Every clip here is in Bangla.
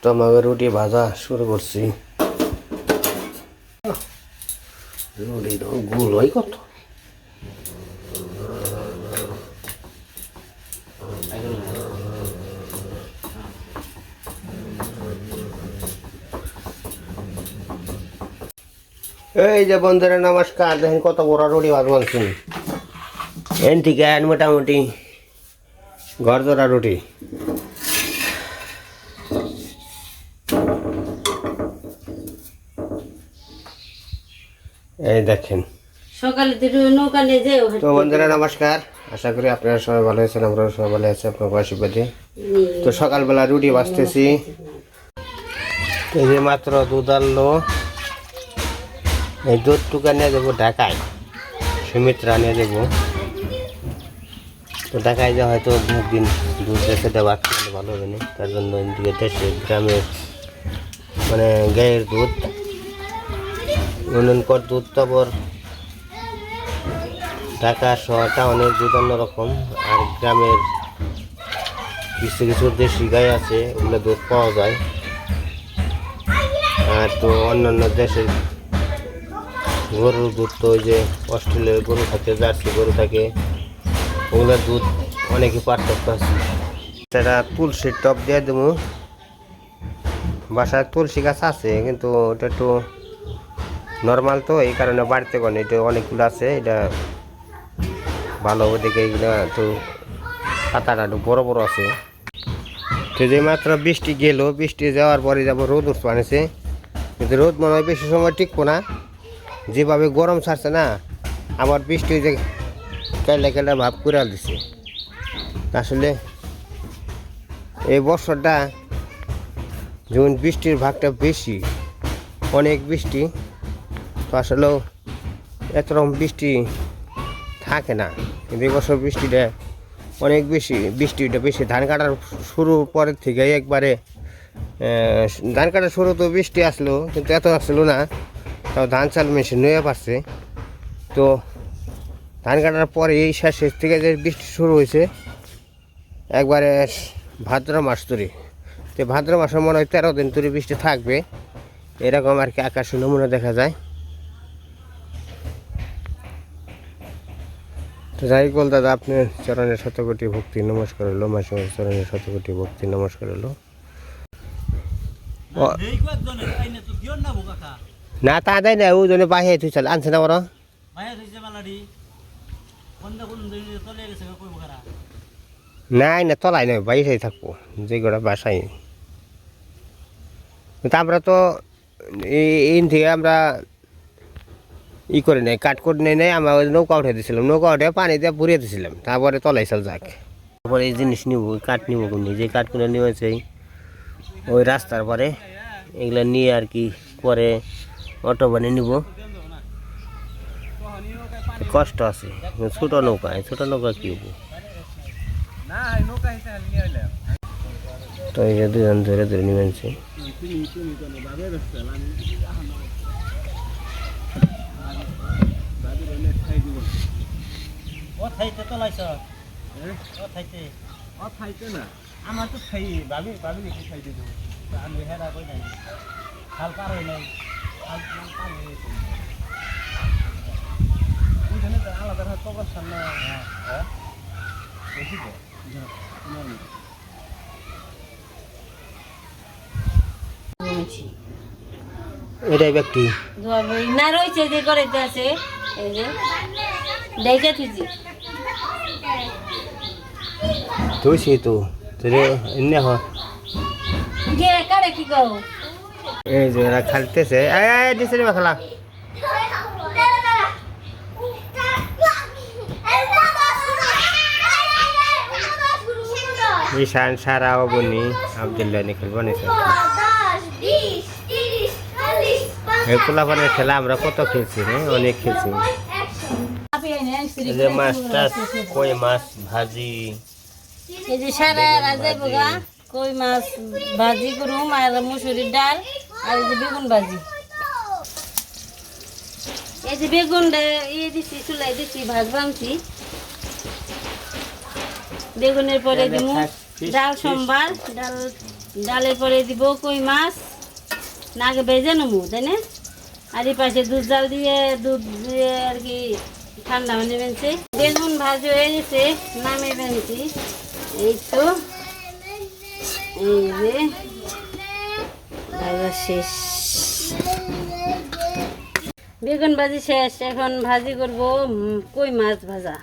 তো আমাকে রুটি ভাজা শুরু করছি। রুটি গুল হয় কত? এই যে বন্ধুরা, নমস্কার। দেখেন কত বড় রুটি ভাজ বলছি। এন থেকে মোটামুটি ঘর ধরা রুটি। এই দেখেন। সকালে নৌকা নিয়ে যাও তো বন্ধুরা নমস্কার। আশা করি আপনারা সবাই ভালো আছেন আমরা সবাই ভালো আছি আপনার আশীর্বাদে। তো সকালবেলা রুটি বাজতেছি এই যে মাত্র দুধ আনলো। এই দুধটুকা নিয়ে যাব ঢাকায় সুমিত্রা নিয়ে যাব। তো ঢাকায় যা হয়তো একদিন দুধ রেখে দেওয়া ভালো হবে না। তার জন্য গ্রামের মানে গায়ের দুধ উন্নয়নকর দুধ তারপর ঢাকা শহরটা অনেক দুধ অন্যরকম আর গ্রামের কিছু কিছু দেশি গাই আছে, ওগুলো দুধ পাওয়া যায়। আর তো অন্যান্য দেশের গরুর দুধ তো ওই যে অস্ট্রেলিয়ার গরু থাকে, জার্সি গরু থাকে ওগুলোর দুধ অনেকই পার্থক্য আছে। সেটা তুলসীর টপ দিয়ে দেবো। বাসায় তুলসী গাছ আছে, কিন্তু ওটা একটু নর্মাল তো, এই কারণে বাড়িতে কোন এটা অনেকগুলো আছে, এটা ভালো দেখে এগুলো একটু পাতাটা একটু বড় বড় আছে। তো যে মাত্র বৃষ্টি গেল, বৃষ্টি যাওয়ার পরে যাব রোদ উঠতে আনেছে, কিন্তু রোদ মনে হয় বেশি সময় টিকবো না। যেভাবে গরম ছাড়ছে না, আবার বৃষ্টি যে কেলে কেলে ভাব করে দিছে। আসলে এই বছরটা যেমন বৃষ্টির ভাগটা বেশি, অনেক বৃষ্টি তো আসলেও এতরকম বৃষ্টি থাকে না। কিন্তু এবছর বৃষ্টিটা অনেক বেশি, বৃষ্টিটা বেশি। ধান কাটার শুরু পরের থেকে একবারে ধান কাটার শুরু তো বৃষ্টি আসলো, কিন্তু এত আসলো না। তাও ধান চাল মেশিন নিয়ে পারছে। তো ধান কাটার পরে এই শেষের থেকে যে বৃষ্টি শুরু হয়েছে, একবারে ভাদ্র মাস ধরে। তো ভাদ্র মাসে মনে হয় তেরো দিন ধরে বৃষ্টি থাকবে। এরকম আর কি আকাশে নমুনা দেখা যায়। বল দাদা আপনার চরণের শতকোটি ভক্তি, নমস্কার হলো মাসিমার চরণের শতকোটি ভক্তি, নমস্কার হলো না না, তা দেয় না, ও জন্য বাহিয়ে তুই চাল। আনছে না বড়? নাই না তলাই নয় বাইরে থাকব। যে গোটা বাসায়। তা আমরা তো এই থেকে আমরা ই করে নেই কাট করে নেই নেই আমরা নৌকা উঠে দিয়েছিলাম নৌকা উঠে পানি দিয়ে পুড়িয়ে দিয়েছিলাম তারপরে তলাই চাল যাক। তারপরে এই জিনিস নিব কাঠ নিব কোনদিন যে কাঠগুলো নিয়েছে ওই রাস্তার পরে এগুলো নিয়ে আর কি পরে অটো বানিয়ে নিব। কষ্ট আছে, ছোটো নৌকা ছোটো নৌকা কি হব নিয়ে তো এই যে দুজন ধরে ধরে নিয়ে আনছে তুমি তুমি কোন ভাবে ব্যস্ত আমি ও থাইতে তো লাইছ ও থাইতে ও থাইতে না আমার তো থাই ভাবি ভাবি নাকি খাই দিব আমি হেরা কই নাই হাল পার হই নাই হাল পার হই ওইখানে তো আলাদা হাত কবর সামনে হ্যাঁ দেখি তো এটাই ব্যক্তি। না রয়েছে যে করে আছে। এই যে দেখে তুই তুই সে তো তোরে এমনি হ। গে কারে কি কও এই যে এরা খালতেছে। এই এই দিছে রে খালা। ঈশান সারা বনি আবদুল্লাহ নিখিল বনেছে এই পোলাপানের খেলা আমরা কত খেলছি রে অনেক খেলছি। যে মাছ টাছ কই মাছ ভাজি এই যে সারা রাজা বগা কই মাছ ভাজি করুম আর মুসুরির ডাল আর এই যে বেগুন ভাজি। এই যে বেগুন ইয়ে দিছি চুলাই দিছি বানছি। বেগুনের পরে দিমু ডাল সোমবার ডাল ডালের পরে দিব কই মাছ। না ভেজে নেব তাই না? আর এই পাশে দুধ জাল দিয়ে, দুধ দিয়ে আর কি ঠান্ডা মানে বেনছি বেগুন ভাজি হয়ে গেছে, নামে বেনছি এই তো। এই যে শেষ। বেগুন ভাজি শেষ, এখন ভাজি করব কই মাছ ভাজা?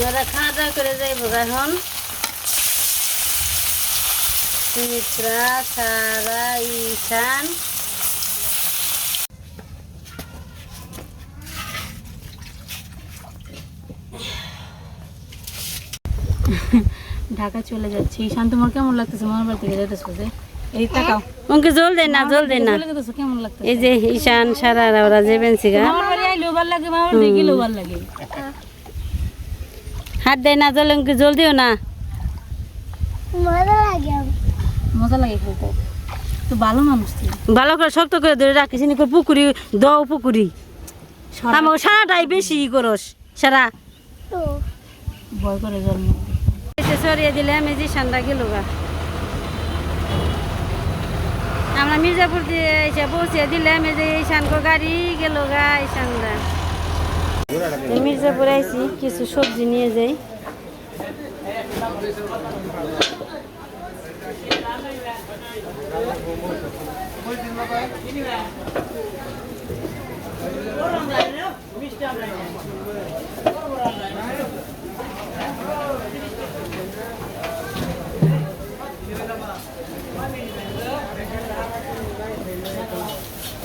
ওরা খাওয়া দাওয়া করে যাইব এখন। সুমিত্রা সারা ঈশান। ঢাকা চলে যাচ্ছি। ঈশান তোমার কেমন লাগতেছে? মামার বাড়ি থেকে যাইতেছো যে? এই তাকাও। ওকে জল দে না জল কেমন লাগতেছে? এই যে ঈশান সারা ওরা মামার বাড়ি আইলেও ভালো লাগে মামার বাড়ি গেলেও ভালো লাগে। হাত দেয় না জল জল দিও না? মজা লাগে খেলতে তো ভালো মানুষ ভালো করে শক্ত করে ধরে রাখিস করে পুকুরি দাও পুকুরি। আমার সারাটাই বেশি করস সারা। ভয় করে জন্ম সরিয়ে দিলে আমি যে সান্ডা গেল গা। আমরা মির্জাপুর দিয়ে এসে পৌঁছে দিলাম এই যে এই সানকো গাড়ি গেল গা এই সান্দা মির্জাপুর আইছি কিছু সবজি নিয়ে যাই।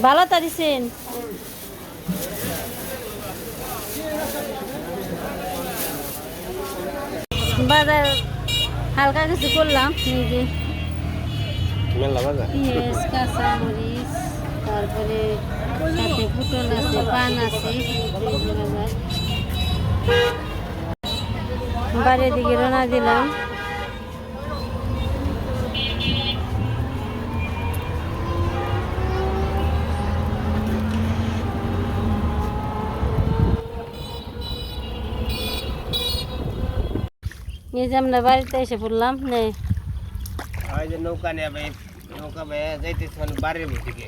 ভালো তারিছেন। বাজার হালকা কিছু করলাম নিজে মেলা বাজার? পেঁয়াজ কাঁচামরিচ তারপরে সাথে ফুটন আছে পান আছে বাজার। বাড়ির দিকে রওনা দিলাম। এই যে আমরা বাড়িতে এসে পড়লাম নে। ওই যে নৌকা নিয়ে ভাই নৌকা ভাই মানে বাড়ির দিকে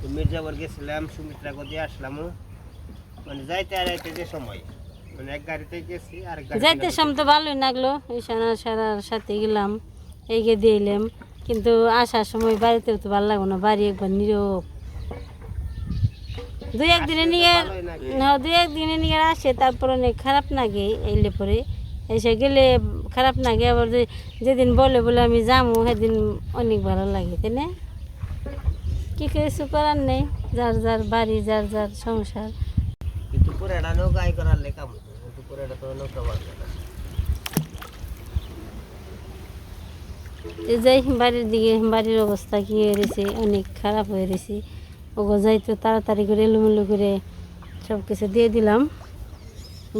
তো মির্জাপুর গেছিলাম সুমিত্রাকে দিয়ে আসলাম মানে যাইতে আর যাইতে যে সময়। মানে এক গাড়িতে গেছি আর যাইতে সাম তো ভালোই লাগল ঈশানা সারার সাথে গেলাম এইকে দিয়ে এলাম। কিন্তু আসার সময় বাড়িতেও তো ভালো লাগল না বাড়ি একবার নীরব। দুই একদিনে নিয়ে দুই একদিনে নিয়ে আসে তারপর অনেক খারাপ লাগে এলে পরে। এসে গেলে খারাপ লাগে আবার যে যেদিন বলে বলে আমি যাব সেদিন অনেক ভালো লাগে তাই না? কি কিছু করার নেই যার যার বাড়ি যার যার সংসার। তো যাই বাড়ির দিকে বাড়ির অবস্থা কি হয়ে রয়েছে অনেক খারাপ হয়ে রয়েছে। ওগো যাইতো তাড়াতাড়ি করে এলোমেলো করে সব কিছু দিয়ে দিলাম।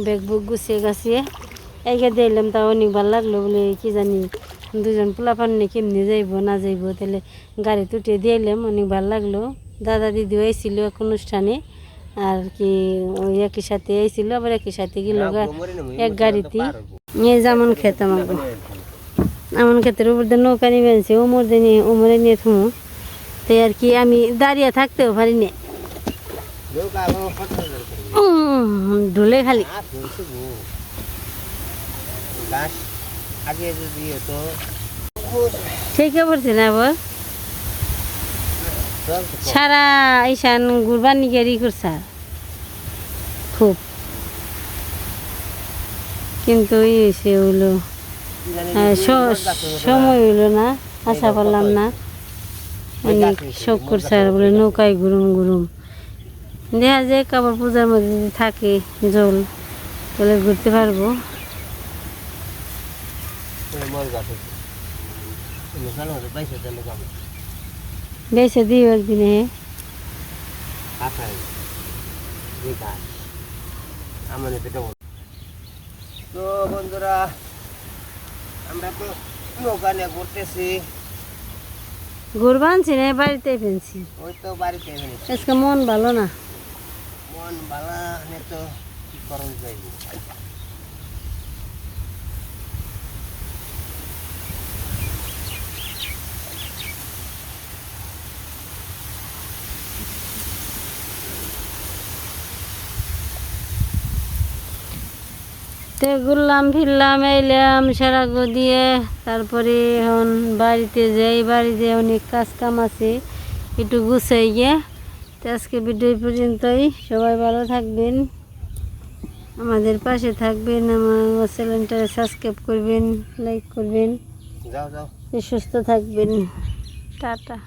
ব্যাগ বুক গুছিয়ে গাছিয়ে। এইকে দিলাম তা অনেক ভালো লাগল বলে কি জানি দুজন পোলাপান নিয়ে কেমনি যাইব না যাইবো তাহলে গাড়ি তুটিয়ে দিয়ে এলাম অনেক ভালো লাগল। দাদা দিদিও এসেছিল এক অনুষ্ঠানে আর কি ওই একই সাথে এসেছিল আবার একই সাথে গেল এক গাড়িতে। এই যেমন খেতাম আমাকে এমন ক্ষেত্রে উপর দিয়ে নৌকা নিয়ে বেঁধেছে ওমর দিয়ে নিয়ে ওমরে নিয়ে থুমু। তাই আর কি আমি দাঁড়িয়ে থাকতেও পারি না। ঢুলে খালি। গাছ আগে যদি হতো না আবার। সারা ঈশান গুরবানি গেরি করছে। খুব। কিন্তু ই হয়েছে স- সময় হইল না আশা করলাম না। অনেক শখ করছে আর বলে নৌকায় গুরুম গুরুম দেখা যায় কাপড় পূজার মধ্যে যদি থাকে জল তাহলে ঘুরতে পারব। আছে। বেছে দিও একদিনে আমার পেটে তো বন্ধুরা আমরা তো নৌকা নিয়ে ঘুরতেছি। ঘুরবা আনছি না বাড়িতে ফেলছি ওই তো বাড়িতে এখানে আজকে মন ভালো না। মন ভালো নে তো কি যাই তো ঘুরলাম ফিরলাম এলাম সারা দিয়ে। তারপরে এখন বাড়িতে যাই বাড়িতে অনেক কাজ কাম আছে একটু গুছাই গিয়ে। তো আজকে ভিডিও পর্যন্তই। সবাই ভালো থাকবেন আমাদের পাশে থাকবেন আমার চ্যানেলটা সাবস্ক্রাইব করবেন লাইক করবেন। সুস্থ থাকবেন। টাটা।